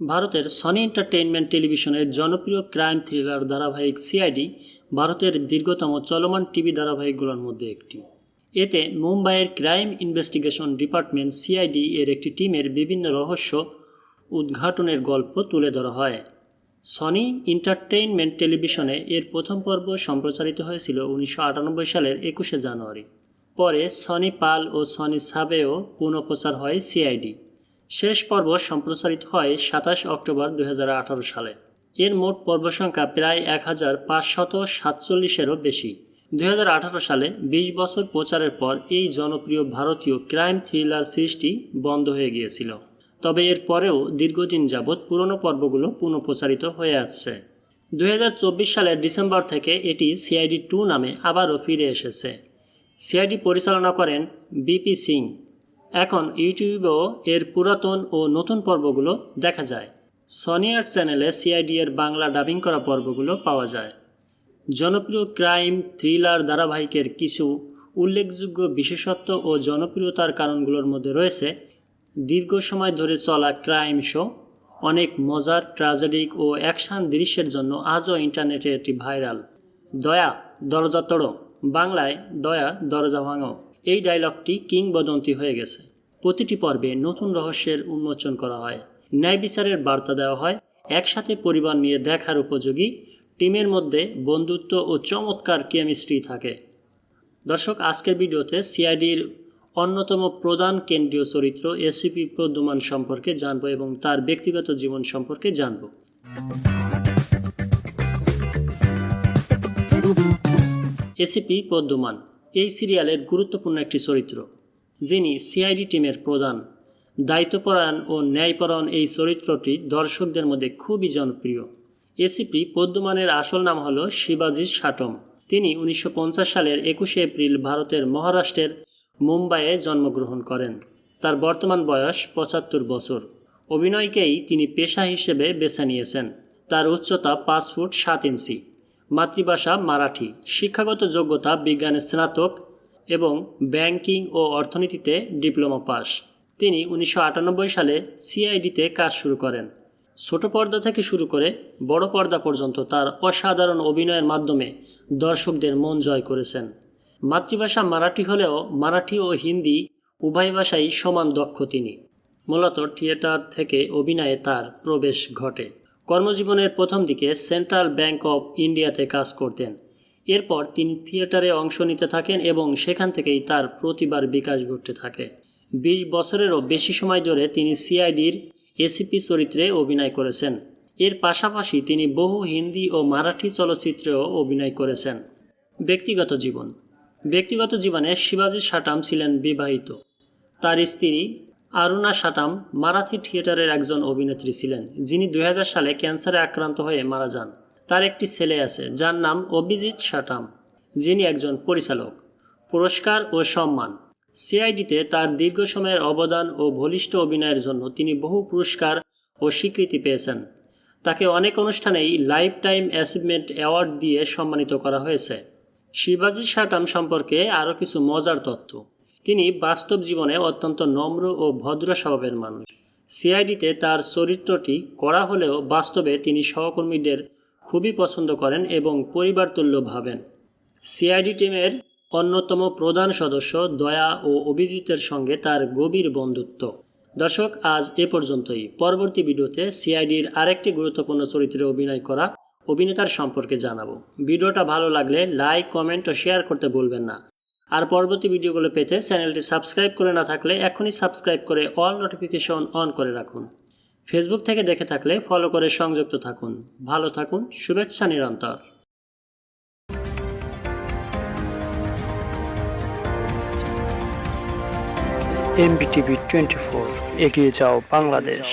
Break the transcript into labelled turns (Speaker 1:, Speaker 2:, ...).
Speaker 1: ভারতের Sony entertainment টেলিভিশনের জনপ্রিয় ক্রাইম থ্রিলার ধারাবাহিক সিআইডি ভারতের দীর্ঘতম চলমান টিভি ধারাবাহিকগুলোর মধ্যে একটি। এতে মুম্বাইয়ের ক্রাইম ইনভেস্টিগেশন ডিপার্টমেন্ট সিআইডি এর একটি টিমের বিভিন্ন রহস্য উদ্ঘাটনের গল্প তুলে ধরা হয়। সনি এন্টারটেইনমেন্ট টেলিভিশনে এর প্রথম পর্ব সম্প্রচারিত হয়েছিল উনিশশো আটানব্বই সালের একুশে জানুয়ারি। পরে সনি পাল ও সনি সাবেও পুনঃপ্রচার হয় সিআইডি শেষ পর্ব সম্প্রচারিত হয় সাতাশ অক্টোবর দুই হাজার আঠারো সালে। এর মোট পর্ব সংখ্যা প্রায় এক হাজার পাঁচশত সাতচল্লিশেরও বেশি। দু হাজার আঠারো সালে ২০ বছর প্রচারের পর এই জনপ্রিয় ভারতীয় ক্রাইম থ্রিলার সিরিজটি বন্ধ হয়ে গিয়েছিল। তবে এর পরেও দীর্ঘদিন যাবৎ পুরনো পর্বগুলো পুনঃপ্রচারিত হয়ে আসছে। দু হাজার চব্বিশ সালের ডিসেম্বর থেকে এটি সিআইডি টু নামে আবারও ফিরে এসেছে। সিআইডি পরিচালনা করেন বিপি সিং। এখন ইউটিউবেও এর পুরাতন ও নতুন পর্বগুলো দেখা যায়। সনিয়ার চ্যানেলে সিআইডি এর বাংলা ডাবিং করা পর্বগুলো পাওয়া যায়। জনপ্রিয় ক্রাইম থ্রিলার ধারাবাহিকের কিছু উল্লেখযোগ্য বিশেষত্ব ও জনপ্রিয়তার কারণগুলোর মধ্যে রয়েছে দীর্ঘ সময় ধরে চলা ক্রাইম শো অনেক মজার ট্র্যাজেডিক ও অ্যাকশন দৃশ্যের জন্য আজও ইন্টারনেটে একটি ভাইরাল দয়া, দরজা তোড়ো। বাংলায়, দয়া, দরজা ভাঙো। এই ডায়লগটি কিংবদন্তি হয়ে গেছে। প্রতিটি পর্বে নতুন রহস্যের উন্মোচন করা হয়। ন্যায় বিচারের বার্তা দেওয়া হয়। একসাথে পরিবার নিয়ে দেখার উপযোগী, টিমের মধ্যে বন্ধুত্ব ও চমৎকার কেমিস্ট্রি থাকে। দর্শক, আজকের ভিডিওতে সিআইডির অন্যতম প্রধান কেন্দ্রীয় চরিত্র এসিপি প্রদ্যুমান সম্পর্কে জানব এবং তার ব্যক্তিগত জীবন সম্পর্কে জানব। এসিপি প্রদ্যুমান, এই সিরিয়ালের গুরুত্বপূর্ণ একটি চরিত্র। যিনি সিআইডি টিমের প্রধান। দায়িত্বপরায়ণ ও ন্যায়পরায়ণ এই চরিত্রটি দর্শকদের মধ্যে খুবই জনপ্রিয়। এসিপি পদ্মমানের আসল নাম হল শিবাজি সাটম তিনি উনিশশো পঞ্চাশ সালের একুশে এপ্রিল ভারতের মহারাষ্ট্রের মুম্বাইয়ে জন্মগ্রহণ করেন। তার বর্তমান বয়স পঁচাত্তর বছর। অভিনয়কেই তিনি পেশা হিসেবে বেছে নিয়েছেন। তার উচ্চতা পাঁচ ফুট সাত ইঞ্চি। মাতৃভাষা মারাঠি। শিক্ষাগত যোগ্যতা বিজ্ঞানে স্নাতক এবং ব্যাংকিং ও অর্থনীতিতে ডিপ্লোমা পাস। তিনি উনিশশো আটানব্বই সালে সিআইডিতে কাজ শুরু করেন। ছোট পর্দা থেকে শুরু করে বড় পর্দা পর্যন্ত তার অসাধারণ অভিনয়ের মাধ্যমে দর্শকদের মন জয় করেছেন। মাতৃভাষা মারাঠি হলেও মারাঠি ও হিন্দি উভয় ভাষাই সমান দক্ষ তিনি। মূলত থিয়েটার থেকে অভিনয়ে তার প্রবেশ ঘটে। কর্মজীবনের প্রথম দিকে সেন্ট্রাল ব্যাংক অফ ইন্ডিয়াতে কাজ করতেন। এরপর তিনি থিয়েটারে অংশ নিতে থাকেন এবং সেখান থেকেই তার প্রতিবার বিকাশ ঘটতে থাকে। বিশ বছরেরও বেশি সময় ধরে তিনি সিআইডির এসিপি চরিত্রে অভিনয় করেছেন। এর পাশাপাশি তিনি বহু হিন্দি ও মারাঠি চলচ্চিত্রেও অভিনয় করেছেন। ব্যক্তিগত জীবন। ব্যক্তিগত জীবনে শিবাজি সাটাম ছিলেন বিবাহিত। তার স্ত্রী আরুণা সাটাম মারাঠি থিয়েটারের একজন অভিনেত্রী ছিলেন, যিনি দুই হাজার সালে ক্যান্সারে আক্রান্ত হয়ে মারা যান। তার একটি ছেলে আছে, যার নাম অভিজিৎ সাটাম, যিনি একজন পরিচালক। পুরস্কার ও সম্মান। সিআইডিতে তার দীর্ঘ সময়ের অবদান ও বলিষ্ঠ অভিনয়ের জন্য তিনি বহু পুরস্কার ও স্বীকৃতি পেয়েছেন। তাকে অনেক অনুষ্ঠানেই লাইফ টাইম অ্যাচিভমেন্ট অ্যাওয়ার্ড দিয়ে সম্মানিত করা হয়েছে। শিবাজি সাটাম সম্পর্কে আরও কিছু মজার তথ্য। তিনি বাস্তব জীবনে অত্যন্ত নম্র ও ভদ্র স্বভাবের মানুষ। সিআইডিতে তার চরিত্রটি করা হলেও বাস্তবে তিনি সহকর্মীদের খুবই পছন্দ করেন এবং পরিবারতুল্য ভাবেন। সিআইডি টিমের অন্যতম প্রধান সদস্য দয়া ও অভিজিতের সঙ্গে তার গভীর বন্ধুত্ব। দর্শক, আজ এ পর্যন্তই। পরবর্তী ভিডিওতে সিআইডির আরেকটি গুরুত্বপূর্ণ চরিত্রে অভিনয় করা অভিনেতার সম্পর্কে জানাব। ভিডিওটা ভালো লাগলে লাইক, কমেন্ট ও শেয়ার করতে ভুলবেন না। আর পরবর্তী ভিডিওগুলো পেতে চ্যানেলটি সাবস্ক্রাইব করে না থাকলে এখনই সাবস্ক্রাইব করে অল নোটিফিকেশন অন করে রাখুন। ফেসবুক থেকে দেখে থাকলে ফলো করে সংযুক্ত থাকুন। ভালো থাকুন, শুভেচ্ছা নিরন্তর।
Speaker 2: এমবিটিভি টোয়েন্টি ফোর, এগিয়ে যাও বাংলাদেশ।